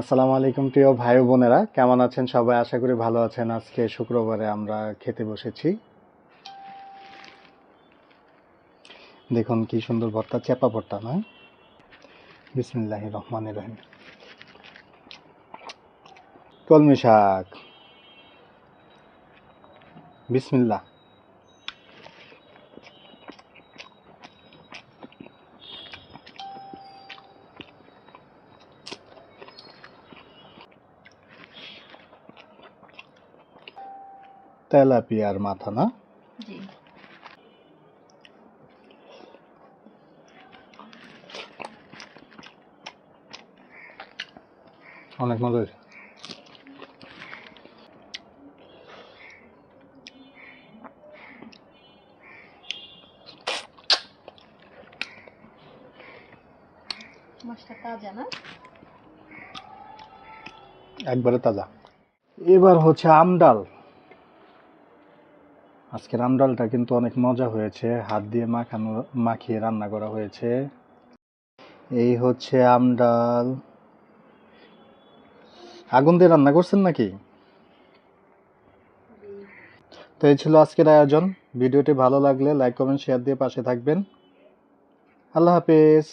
আসসালামু আলাইকুম প্রিয় ভাই বোনেরা, কেমন আছেন সবাই? আশা করি ভালো আছেন। আজকে শুক্রবারে আমরা খেতে বসেছি। দেখুন কি সুন্দর ভর্তা চেপা ভর্তা নয় বিসমিল্লাহ রহমান রহিম। কলমি শাক। বিসমিল্লাহ। তেলাপিয়ার মাথা না? জি। অনেক মজা হয়েছে। মাছটা তাজা না? একবারে তাজা। এবার হচ্ছে আমডাল আজকের আমডালটা কিন্তু অনেক মজা হয়েছে। হাত দিয়ে মাখানো, মাখিয়ে রান্না করা হয়েছে। এই হচ্ছে আমডাল। আগুন দিয়ে রান্না করছেন নাকি? তো এই ছিল আজকের আয়োজন। ভিডিওটি ভালো লাগলে লাইক, কমেন্ট, শেয়ার দিয়ে পাশে থাকবেন। আল্লাহ হাফেজ।